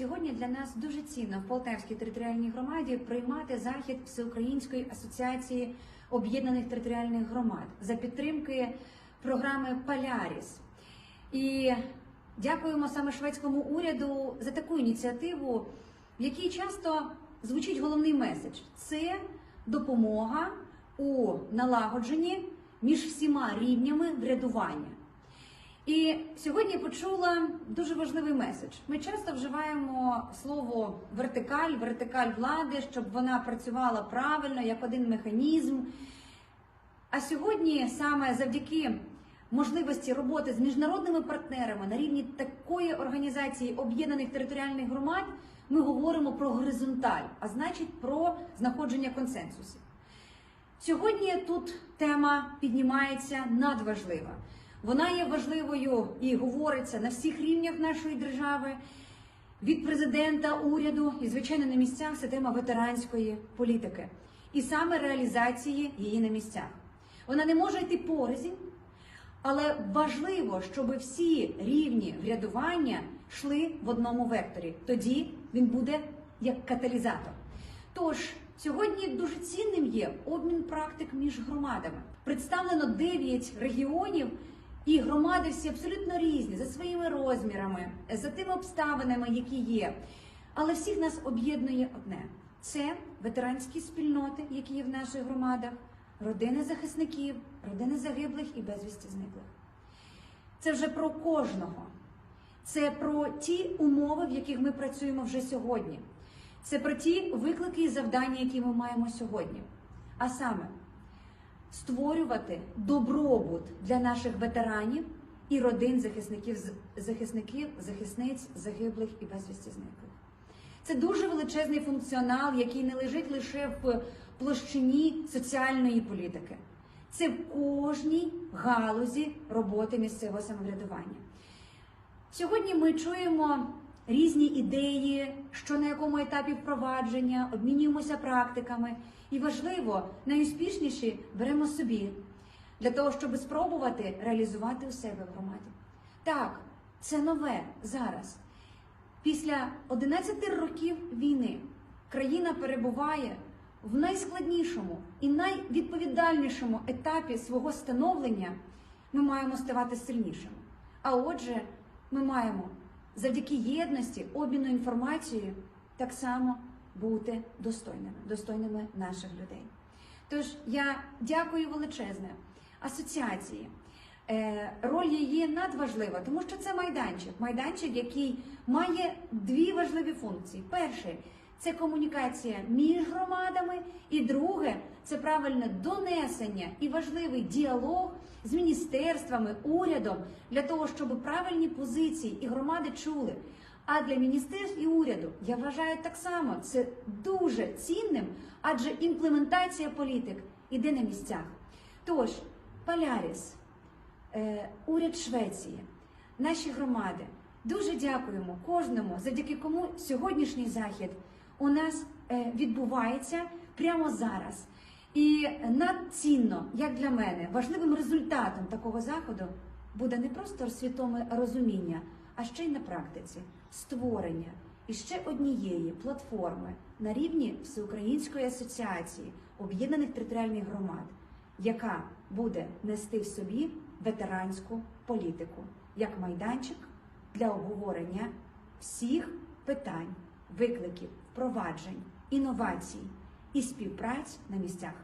Сьогодні для нас дуже цінно в Полтавській територіальній громаді приймати захід Всеукраїнської асоціації об'єднаних територіальних громад за підтримки програми Поляріс. І дякуємо саме шведському уряду за таку ініціативу, в якій часто звучить головний меседж: це допомога у налагодженні між всіма рівнями врядування. І сьогодні почула дуже важливий меседж. Ми часто вживаємо слово вертикаль, вертикаль влади, щоб вона працювала правильно як один механізм. А сьогодні саме завдяки можливості роботи з міжнародними партнерами на рівні такої організації об'єднаних територіальних громад ми говоримо про горизонталь, а значить про знаходження консенсусів. Сьогодні тут тема піднімається надважлива. Вона є важливою і говориться на всіх рівнях нашої держави. Від президента, уряду і, звичайно, на місцях це тема ветеранської політики і саме реалізації її на місцях. Вона не може йти порознь, але важливо, щоб всі рівні врядування йшли в одному векторі. Тоді він буде як каталізатор. Тож сьогодні дуже цінним є обмін практик між громадами. Представлено 9 регіонів. І громади всі абсолютно різні за своїми розмірами, за тими обставинами, які є. Але всіх нас об'єднує одне: це ветеранські спільноти, які є в наших громадах, родини захисників, родини загиблих і безвісті зниклих. Це вже про кожного. Це про ті умови, в яких ми працюємо вже сьогодні. Це про ті виклики і завдання, які ми маємо сьогодні. А саме створювати добробут для наших ветеранів і родин захисників, захисників, захисниць, загиблих і безвісті зниклих. Це дуже величезний функціонал, який не лежить лише в площині соціальної політики. Це в кожній галузі роботи місцевого самоврядування. Сьогодні ми чуємо різні ідеї, що на якому етапі впровадження, обмінюємося практиками. І важливо, найуспішніші беремо собі для того, щоб спробувати реалізувати у себе в громаді. Так, це нове зараз. Після 11 років війни країна перебуває в найскладнішому і найвідповідальнішому етапі свого становлення. Ми маємо ставати сильнішими. А отже, ми маємо завдяки єдності, обміну інформацією так само бути достойними, достойними наших людей. Тож я дякую величезне асоціації. Е, Роль її надважлива, тому що це майданчик. Майданчик, який має дві важливі функції: перше це комунікація між громадами, і друге це правильне донесення і важливий діалог з міністерствами, урядом для того, щоб правильні позиції і громади чули. А для міністерств і уряду я вважаю так само це дуже цінним, адже імплементація політик іде на місцях. Тож, Поляріс, е, уряд Швеції, наші громади дуже дякуємо кожному, завдяки кому сьогоднішній захід у нас е, відбувається прямо зараз. І надцінно, як для мене, важливим результатом такого заходу буде не просто світоме розуміння, а ще й на практиці створення іще однієї платформи на рівні Всеукраїнської асоціації об'єднаних територіальних громад, яка буде нести в собі ветеранську політику як майданчик для обговорення всіх питань, викликів, впроваджень, інновацій і співпраць на місцях.